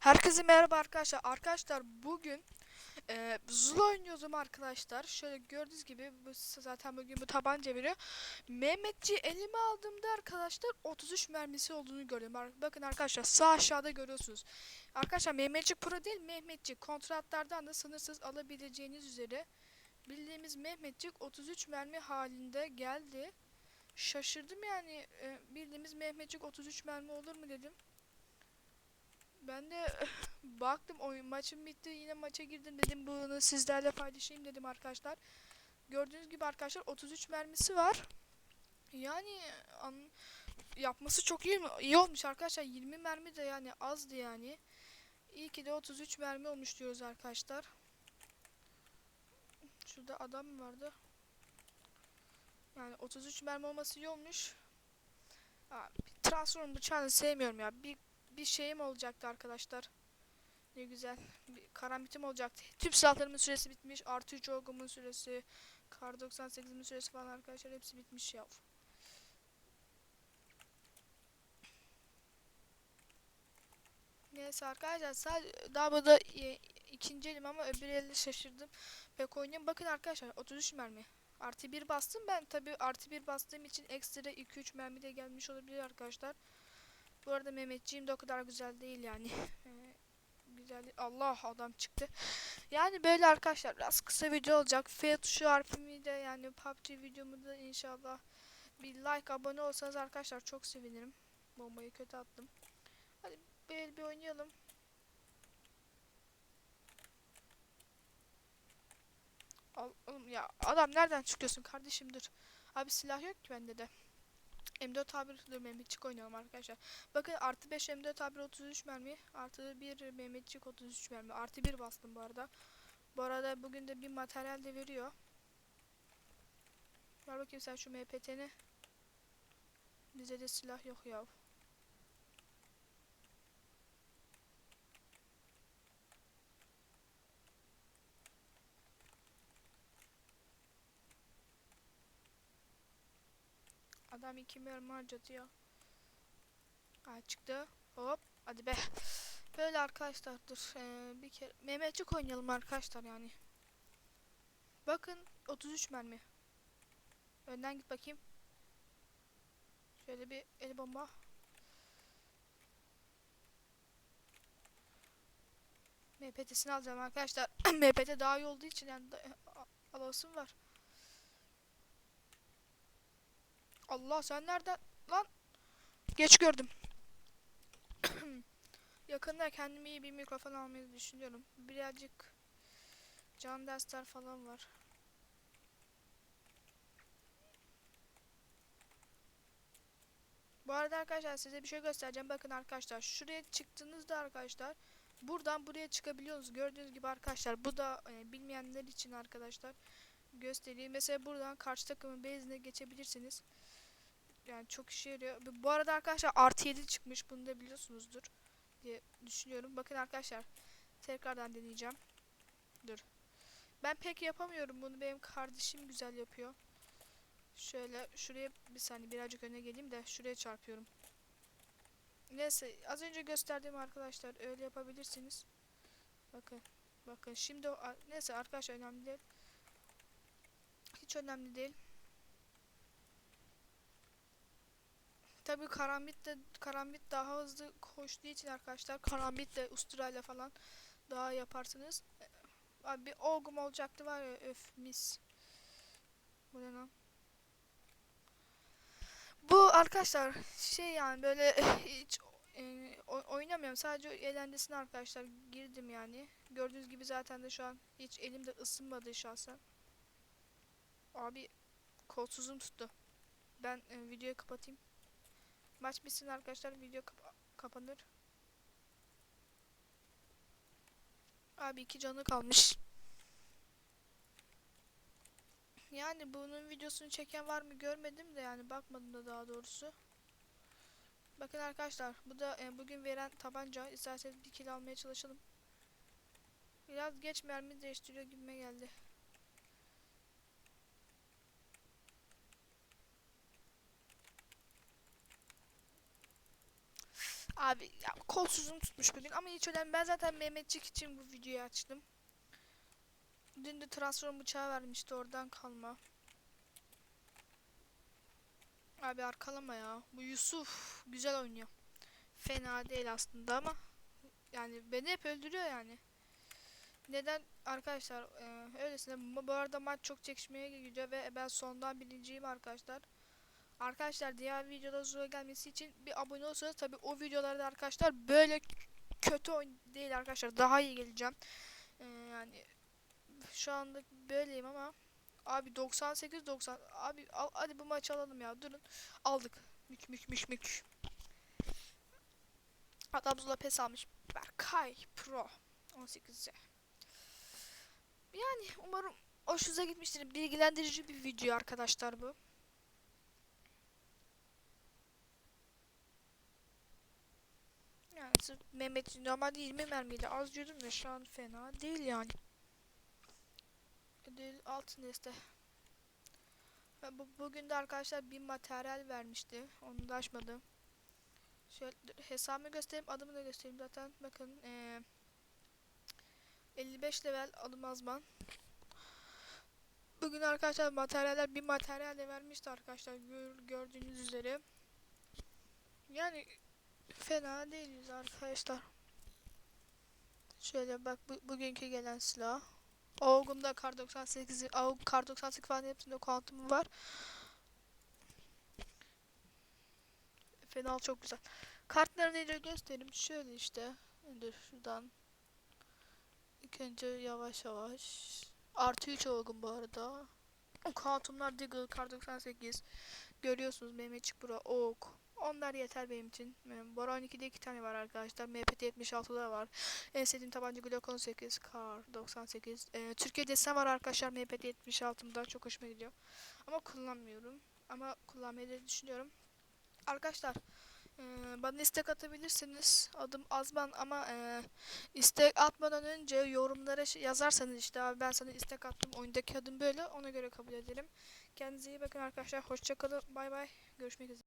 Herkese merhaba arkadaşlar. Arkadaşlar bugün e, Zula oynuyordum arkadaşlar. Şöyle gördüğünüz gibi bu zaten bugün bu tabanca veriyor. Mehmetçi elime aldığımda arkadaşlar 33 mermisi olduğunu. Ar- Bakın arkadaşlar sağ aşağıda görüyorsunuz. Arkadaşlar Mehmetçik Pro değil Mehmetçik. Kontratlardan da sınırsız alabileceğiniz üzere bildiğimiz Mehmetçik 33 mermi halinde geldi. Şaşırdım yani e, bildiğimiz Mehmetçik 33 mermi olur mu dedim. Ben de baktım oyun maçım bitti yine maça girdim dedim bunu sizlerle paylaşayım dedim arkadaşlar. Gördüğünüz gibi arkadaşlar 33 mermisi var. Yani an, yapması çok iyi iyi olmuş arkadaşlar. 20 mermi de yani azdı yani. İyi ki de 33 mermi olmuş diyoruz arkadaşlar. Şurada adam vardı? Yani 33 mermi olması iyi olmuş. Aa, Transform bıçağını sevmiyorum ya. Bir bir şeyim olacaktı arkadaşlar. Ne güzel. Bir karambitim olacaktı. Tüm silahlarımın süresi bitmiş. Artı 3 orgumun süresi. Kar 98'imin süresi falan arkadaşlar hepsi bitmiş ya. Neyse arkadaşlar sadece daha burada e, ikinci elim ama öbür elde şaşırdım. Pek oynayayım. Bakın arkadaşlar 33 mermi. Artı 1 bastım ben tabi artı 1 bastığım için ekstra 2-3 mermi de gelmiş olabilir arkadaşlar. Bu arada Mehmetciğim de o kadar güzel değil yani. Güzel değil. Allah adam çıktı. Yani böyle arkadaşlar biraz kısa video olacak. F tuşu harfimi de yani PUBG videomu da inşallah bir like abone olsanız arkadaşlar çok sevinirim. Bombayı kötü attım. Hadi bir, bir oynayalım. Al, oğlum ya adam nereden çıkıyorsun kardeşim dur. Abi silah yok ki bende de. M4 tabir Mehmetçik oynayalım arkadaşlar. Bakın artı 5 M4 tabir 33 mermi. Artı 1 Mehmetçik 33 mermi. Artı 1 bastım bu arada. Bu arada bugün de bir materyal de veriyor. Ver bakayım sen şu MPT'ni. Bize de silah yok ya. Adam iki mermi harcadı ya. Ha çıktı. Hop. Hadi be. Böyle arkadaşlar dur. Ee, bir kere Mehmetçik oynayalım arkadaşlar yani. Bakın 33 mermi. Önden git bakayım. Şöyle bir el bomba. MPT'sini alacağım arkadaşlar. MPT daha iyi olduğu için yani alasım var. Allah sen nereden lan? Geç gördüm. Yakında kendime iyi bir mikrofon almayı düşünüyorum. Birazcık can dersler falan var. Bu arada arkadaşlar size bir şey göstereceğim. Bakın arkadaşlar şuraya çıktığınızda arkadaşlar buradan buraya çıkabiliyorsunuz. Gördüğünüz gibi arkadaşlar bu da e, bilmeyenler için arkadaşlar göstereyim. Mesela buradan karşı takımın base'ine geçebilirsiniz. Yani çok işe yarıyor. Bu arada arkadaşlar artı 7 çıkmış. Bunu da biliyorsunuzdur diye düşünüyorum. Bakın arkadaşlar tekrardan deneyeceğim. Dur. Ben pek yapamıyorum bunu. Benim kardeşim güzel yapıyor. Şöyle şuraya bir saniye birazcık öne geleyim de şuraya çarpıyorum. Neyse az önce gösterdiğim arkadaşlar öyle yapabilirsiniz. Bakın. Bakın şimdi o, neyse arkadaşlar önemli değil. Hiç önemli değil. Tabi karambit de karambit daha hızlı koştuğu için arkadaşlar karambit de usturayla falan daha yaparsınız. Abi bir olgum olacaktı var ya öf mis. Bu ne lan? Bu arkadaşlar şey yani böyle hiç e, oynamıyorum. Sadece eğlencesine arkadaşlar girdim yani. Gördüğünüz gibi zaten de şu an hiç elimde ısınmadı şahsen. Abi kolsuzum tuttu. Ben e, videoyu kapatayım. Maç bitsin arkadaşlar video kap kapanır. Abi iki canı kalmış. Yani bunun videosunu çeken var mı görmedim de yani bakmadım da daha doğrusu. Bakın arkadaşlar bu da e, bugün veren tabanca. İsterseniz bir kill almaya çalışalım. Biraz geç mermi değiştiriyor gibime geldi. Abi ya kolsuzum tutmuş bugün ama hiç önemli. Ben zaten Mehmetçik için bu videoyu açtım. Dün de transform bıçağı vermişti oradan kalma. Abi arkalama ya. Bu Yusuf güzel oynuyor. Fena değil aslında ama yani beni hep öldürüyor yani. Neden arkadaşlar e, öylesine bu arada maç çok çekişmeye gidiyor ve ben sondan birinciyim arkadaşlar. Arkadaşlar diğer videoda zor gelmesi için bir abone olsanız tabi o videolarda arkadaşlar böyle kötü oyun değil arkadaşlar daha iyi geleceğim. E, yani şu anda böyleyim ama abi 98 90 abi al, hadi bu maçı alalım ya durun. Aldık. Mük mük mük mük. Hatta Zula pes almış. Berkay Pro 18'e yani umarım hoşunuza gitmiştir. Bilgilendirici bir video arkadaşlar bu sırf Mehmet normalde 20 mermiyle az diyordum ya şu an fena değil yani ödül altın este ve bu, bugün de arkadaşlar bir materyal vermişti. Onu da açmadım. Şöyle hesabımı göstereyim, adımı da göstereyim zaten. Bakın eee 55 level adım azman. Bugün arkadaşlar materyaller bir materyal de vermişti arkadaşlar gör, gördüğünüz üzere. Yani fena değiliz arkadaşlar. Şöyle bak bu, bugünkü gelen silah. Avgum'da kar 98, Avg kar 98 falan hepsinde kuantumu var. Fenal çok güzel. Kartları neyle göstereyim. Şöyle işte. Dur şuradan. İlk önce yavaş yavaş. Artı 3 Avgum bu arada. Kuantumlar Diggle, kar 98. Görüyorsunuz Mehmetçik Bura, Ok. Onlar yeter benim için. Bora 12'de iki tane var arkadaşlar. MPT 76'da var. En sevdiğim tabanca Glock 18, Kar 98. Ee, Türkiye desen var arkadaşlar MPT 76'mda çok hoşuma gidiyor. Ama kullanmıyorum. Ama kullanmayı da düşünüyorum. Arkadaşlar e, bana istek atabilirsiniz. Adım Azman ama e, istek atmadan önce yorumlara şey yazarsanız işte abi ben sana istek attım oyundaki adım böyle ona göre kabul ederim. Kendinize iyi bakın arkadaşlar. Hoşçakalın. Bay bay. Görüşmek üzere.